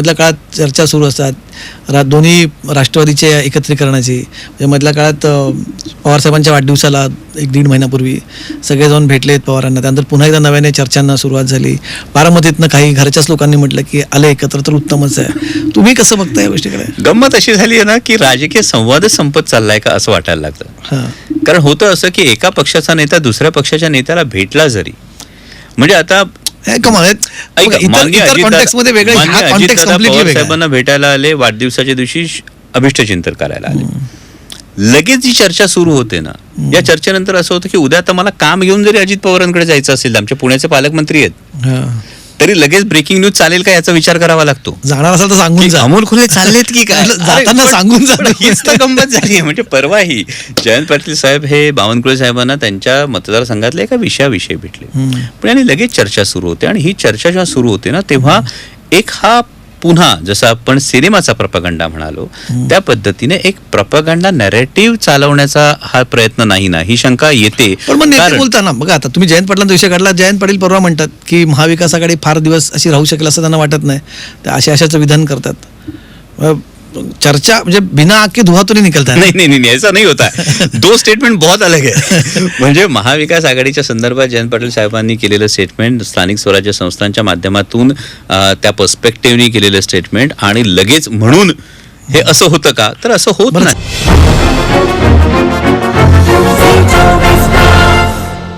मधल्या काळात चर्चा सुरू असतात. रा दोन्ही राष्ट्रवादीचे एकत्रीकरणाची. म्हणजे मधल्या काळात पवारसाहेबांच्या वाढदिवसाला एक दीड महिन्यापूर्वी सगळे जाऊन भेटलेत पवारांना. त्यानंतर पुन्हा एकदा नव्याने चर्चांना सुरुवात झाली. बारामतीतनं काही घरच्याच लोकांनी म्हटलं की आले एकत्र तर उत्तमच आहे. तुम्ही कसं बघता या गोष्टीकडे? गंमत अशी झाली आहे ना की राजकीय संवादच संपत चाललाय का असं वाटायला लागतं. हां. कारण होतं असं की एका पक्षाचा नेता दुसऱ्या पक्षाच्या नेत्याला भेटला जरी. म्हणजे आता साहेबांना भेटायला आले वाढदिवसाच्या दिवशी अभिष्टचिंतन करायला आले. लगेच जी चर्चा सुरू होते ना या चर्चेनंतर असं होतं की उद्या आता मला काम घेऊन जरी अजित पवारांकडे जायचं असेल आमचे पुण्याचे पालकमंत्री आहेत. तरी लगेच ब्रेकिंग न्यूज चालेल का याचा विचार करावा लागतो? जाणार असेल तर सांगून जा. अमोल खुले चाललेत की काय? जाताना सांगून हीच तर गंमत झाली. म्हणजे परवाही जयंत पाटील साहेब हे बावनकुळे साहेबांना त्यांच्या मतदारसंघातल्या एका विषयाविषयी भेटले. पण आणि लगेच चर्चा सुरू होते आणि ही चर्चा जेव्हा सुरू होते ना तेव्हा एक हा पुन्हा जसं आपण सिनेमाचा प्रपगंडा म्हणालो त्या पद्धतीने एक प्रपगंडा नॅरेटिव्ह चालवण्याचा हा प्रयत्न नाही ना ही शंका येते. पण बोलताना बघा आता तुम्ही जयंत पाटलांचा विषय काढला जयंत पाटील परवा म्हणतात की महाविकास आघाडी फार दिवस अशी राहू शकेल असं त्यांना वाटत नाही. ते अशा अशाचं विधान करतात. चर्चा म्हणजे बिना आके धुवातून निकलतात नहीं नहीं नहीं ऐसा नहीं होता. है दो स्टेटमेंट बहुत अलग है. म्हणजे महाविकास आघाडीच्या संदर्भात जयंत पाटील साहेबांनी केलेलं स्टेटमेंट स्थानिक स्वराज्य संस्थांच्या माध्यमातून त्या पर्स्पेक्टिव्हनी केलेलं स्टेटमेंट आणि लगेच म्हणून हे असं होतं का? तर असं होत. नाही.